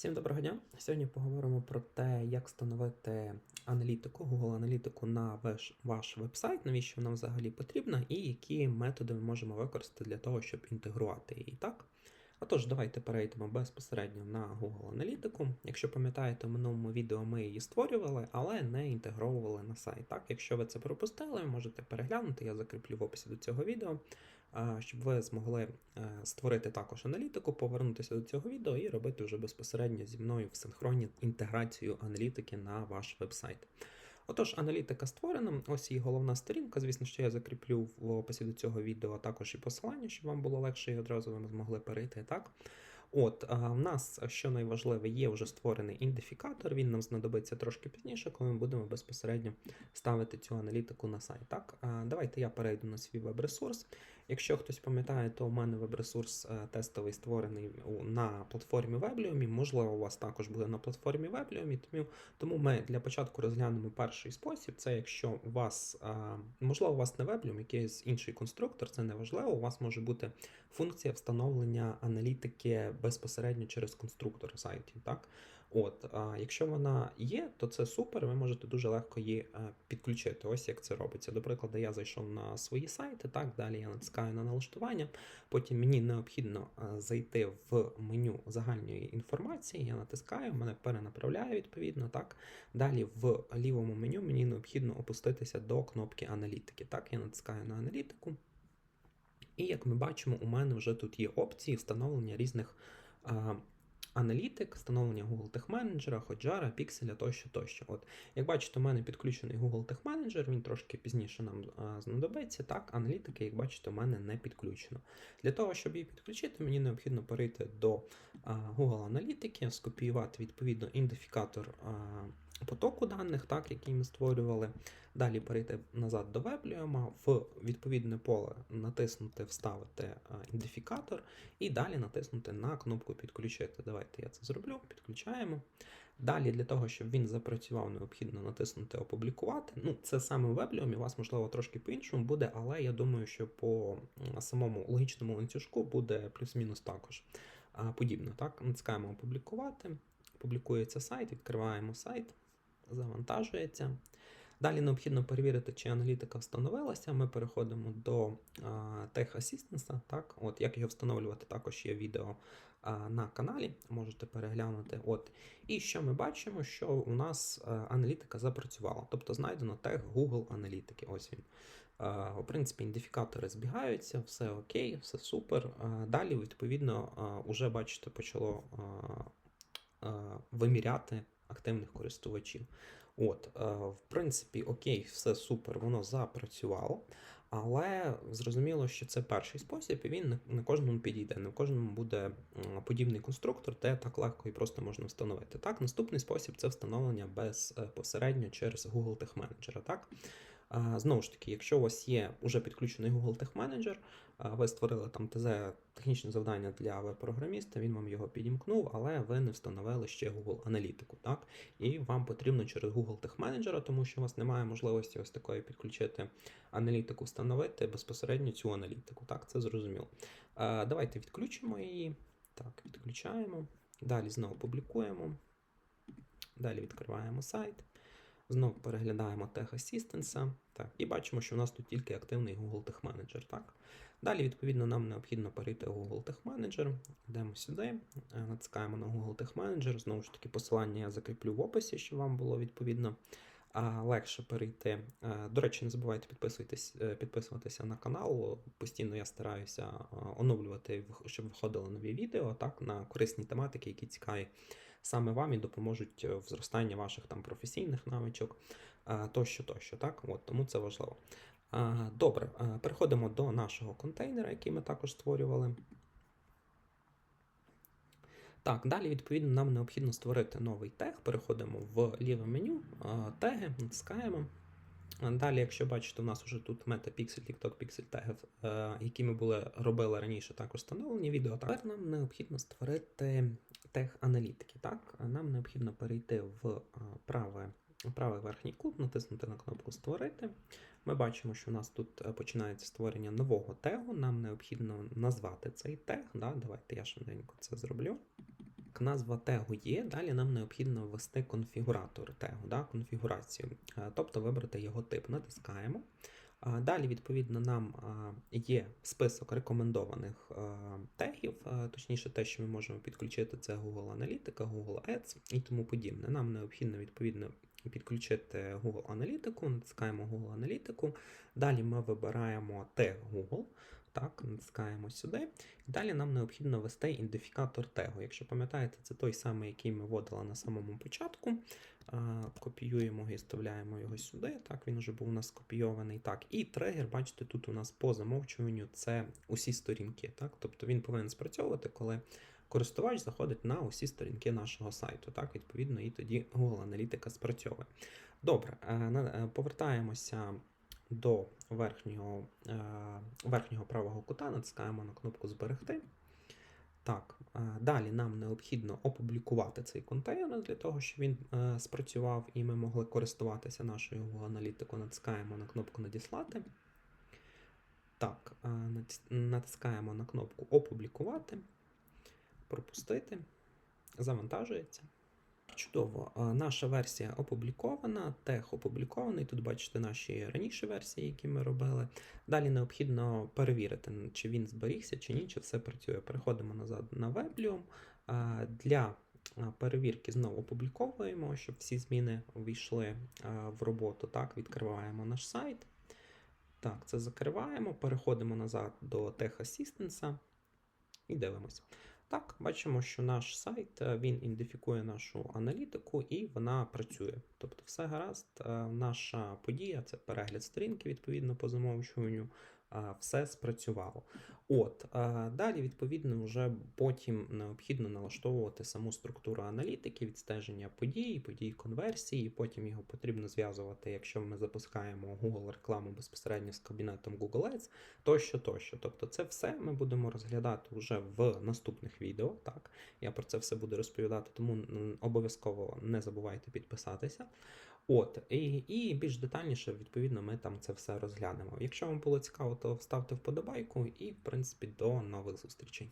Всім доброго дня! Сьогодні поговоримо про те, як встановити аналітику, Google аналітику на ваш, ваш вебсайт, навіщо вона взагалі потрібна, і які методи ми можемо використати для того, щоб інтегрувати її. Так? Отож, давайте перейдемо безпосередньо на Google аналітику. Якщо пам'ятаєте, в минулому відео ми її створювали, але не інтегровували на сайт. Так? Якщо ви це пропустили, можете переглянути, я закріплю в описі до цього відео щоб ви змогли е, створити також аналітику, повернутися до цього відео і робити вже безпосередньо зі мною в синхроні інтеграцію аналітики на ваш вебсайт. Отож, аналітика створена, ось її головна сторінка. Звісно, що я закріплю в описі до цього відео також і посилання, щоб вам було легше і одразу ви змогли перейти. так? От, в нас, що найважливе, є вже створений ідентифікатор, він нам знадобиться трошки пізніше, коли ми будемо безпосередньо ставити цю аналітику на сайт. Так, Давайте я перейду на свій веб-ресурс. Якщо хтось пам'ятає, то у мене веб-ресурс е, тестовий створений на платформі Weblium, можливо, у вас також буде на платформі Weblium, тому, ми для початку розглянемо перший спосіб. Це якщо у вас, можливо, у вас не Weblium, якийсь інший конструктор, це не важливо, у вас може бути функція встановлення аналітики безпосередньо через конструктор сайтів. От, а Якщо вона є, то це супер, ви можете дуже легко її е, підключити. Ось як це робиться. До прикладу, я зайшов на свої сайти, так, далі я натискаю на налаштування, потім мені необхідно е, зайти в меню загальної інформації, я натискаю, мене перенаправляє відповідно. так. Далі в лівому меню мені необхідно опуститися до кнопки аналітики. Так, Я натискаю на аналітику. І як ми бачимо, у мене вже тут є опції встановлення різних аналітик, встановлення Google Tech Manager, Hotjar, Pixel тощо, тощо. От, Як бачите, у мене підключений Google Tech Manager, він трошки пізніше нам знадобиться. Так, аналітики, як бачите, у мене не підключено. Для того, щоб її підключити, мені необхідно перейти до Google аналітики, скопіювати відповідно ідентифікатор. Потоку даних, так, який ми створювали. Далі перейти назад до Weblium, в відповідне поле натиснути Вставити ідентифікатор і далі натиснути на кнопку Підключити. Давайте я це зроблю, підключаємо. Далі, для того, щоб він запрацював, необхідно натиснути Опублікувати. Ну, Це саме в Weblium, у вас, можливо, трошки по-іншому буде, але я думаю, що по самому логічному ланцюжку буде плюс-мінус також подібно. Так, Натискаємо Опублікувати. Публікується сайт, відкриваємо сайт завантажується. Далі необхідно перевірити, чи аналітика встановилася. Ми переходимо до Tech Assistance. Так, от, Як його встановлювати, також є відео на каналі, можете переглянути. От. І що ми бачимо, що у нас а, аналітика запрацювала. Тобто знайдено тег Google аналітики. Ось він. А, у принципі, ідентифікатори збігаються, все окей, все супер. А, далі, відповідно, а, уже бачите, почало виміряти активних користувачів. От, е, В принципі, окей, все супер, воно запрацювало. Але зрозуміло, що це перший спосіб, і він не кожному підійде, не в кожному буде подібний конструктор, де так легко і просто можна встановити. Так, наступний спосіб це встановлення безпосередньо через Google Tech Manager. Так? Знову ж таки, якщо у вас є вже підключений Google Tech Manager, ви створили там ТЗ технічне завдання для веб-програміста, він вам його підімкнув, але ви не встановили ще Google аналітику. так? І вам потрібно через Google Tech Manager, тому що у вас немає можливості ось такої підключити аналітику, встановити безпосередньо цю аналітику. Так, це зрозуміло. Давайте відключимо її. Так, відключаємо. Далі знову публікуємо. Далі відкриваємо сайт. Знову переглядаємо Tech Assistance. Так, І бачимо, що в нас тут тільки активний Google Tech Manager. Так? Далі, відповідно, нам необхідно перейти в Google Tech Manager. Йдемо сюди, е, натискаємо на Google Tech Manager. Знову ж таки, посилання я закріплю в описі, щоб вам було відповідно легше перейти. Е, до речі, не забувайте підписуватись, е, підписуватися на канал. Постійно я стараюся оновлювати, щоб виходили нові відео так, на корисні тематики, які цікаві саме вам і допоможуть в зростанні ваших там професійних навичок тощо, тощо. так, от, Тому це важливо. Добре, переходимо до нашого контейнера, який ми також створювали. Так, далі, відповідно, нам необхідно створити новий тег. Переходимо в ліве меню, теги, натискаємо. Далі, якщо бачите, у нас вже тут MetaPixel, TikTok Pixel теги, які ми були робили раніше, також встановлені відео. Тепер нам необхідно створити тег аналітики. Так, Нам необхідно перейти в праве правий верхній кут, натиснути на кнопку Створити. Ми бачимо, що у нас тут е, починається створення нового тегу. Нам необхідно назвати цей тег. Да? Давайте я швиденько це зроблю. Назва тегу є. Далі нам необхідно ввести конфігуратор тегу, да, конфігурацію, Е, тобто вибрати його тип. Натискаємо. Далі, відповідно, нам є список рекомендованих тегів, точніше, те, що ми можемо підключити, це Google Аналітика, Google Ads і тому подібне. Нам необхідно відповідно підключити Google Аналітику, натискаємо Google Аналітику. Далі ми вибираємо тег Google. Так, натискаємо сюди. І далі нам необхідно ввести ідентифікатор тегу. Якщо пам'ятаєте, це той самий, який ми вводили на самому початку. Копіюємо і вставляємо його сюди. Так, він вже був у нас скопійований. Так, і тригер, бачите, тут у нас по замовчуванню це усі сторінки. Так, тобто він повинен спрацьовувати, коли користувач заходить на усі сторінки нашого сайту. Так, відповідно, і тоді Google Аналітика спрацьовує. Добре, е, е, повертаємося до верхнього, е, верхнього правого кута, натискаємо на кнопку Зберегти. Так, е, далі нам необхідно опублікувати цей контейнер для того, щоб він е, спрацював і ми могли користуватися нашою Google аналітикою. Натискаємо на кнопку Надіслати. Так, натискаємо на кнопку Опублікувати, пропустити, завантажується. Чудово, наша версія опублікована, тег опублікований. Тут бачите наші раніше версії, які ми робили. Далі необхідно перевірити, чи він зберігся, чи ні, чи все працює. Переходимо назад на Weblium. Для перевірки знову опубліковуємо, щоб всі зміни увійшли в роботу. Так, відкриваємо наш сайт. Так, це закриваємо, переходимо назад до Tech Assistance і дивимося. Так, бачимо, що наш сайт е, він ідентифікує нашу аналітику і вона працює. Тобто, все гаразд, е, наша подія це перегляд сторінки, відповідно по замовчуванню. Все спрацювало. От далі, відповідно, вже потім необхідно налаштовувати саму структуру аналітики, відстеження подій, подій конверсії. Потім його потрібно зв'язувати, якщо ми запускаємо Google рекламу безпосередньо з кабінетом Google Ads, тощо, тощо. Тобто, це все ми будемо розглядати вже в наступних відео. Так, я про це все буду розповідати, тому обов'язково не забувайте підписатися. От, і, і більш детальніше, відповідно, ми там це все розглянемо. Якщо вам було цікаво, то ставте вподобайку і, в принципі, до нових зустрічей.